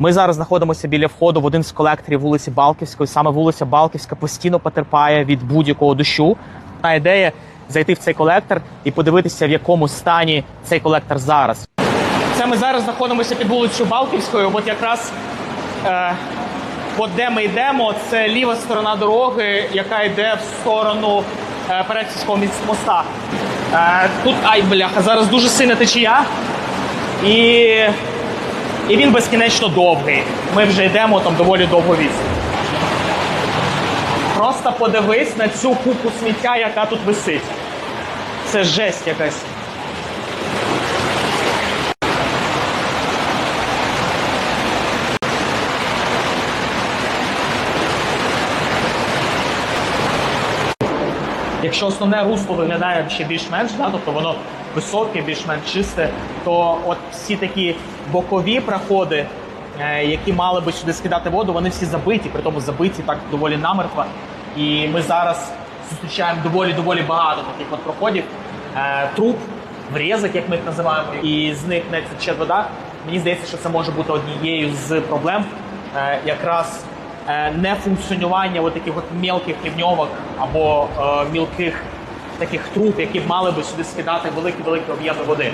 Ми зараз знаходимося біля входу в один з колекторів вулиці Балківської. Саме вулиця Балківська постійно потерпає від будь-якого дощу. Та ідея зайти в цей колектор і подивитися, в якому стані цей колектор зараз. Це ми зараз знаходимося під вулицею Балківською. От якраз е, от де ми йдемо, це ліва сторона дороги, яка йде в сторону е, Перексівського моста. Е, тут ай бляха, зараз дуже сильна течія. І, і він безкінечно довгий. Ми вже йдемо там доволі довго відстань. Просто подивись на цю купу сміття, яка тут висить. Це жесть якась. Якщо основне русло виглядає ще більш-менш, да, тобто воно високе, більш-менш чисте, то от всі такі бокові проходи, е, які мали би сюди скидати воду, вони всі забиті, при тому забиті так доволі намертво. І ми зараз зустрічаємо доволі доволі багато таких от проходів. Е, Труб, врізок, як ми їх називаємо, і з них не тече вода. Мені здається, що це може бути однією з проблем. Е, якраз нефункціонування от таких от мілких рівньовок або мілких таких труб, які мали би сюди скидати великі-великі об'єми води.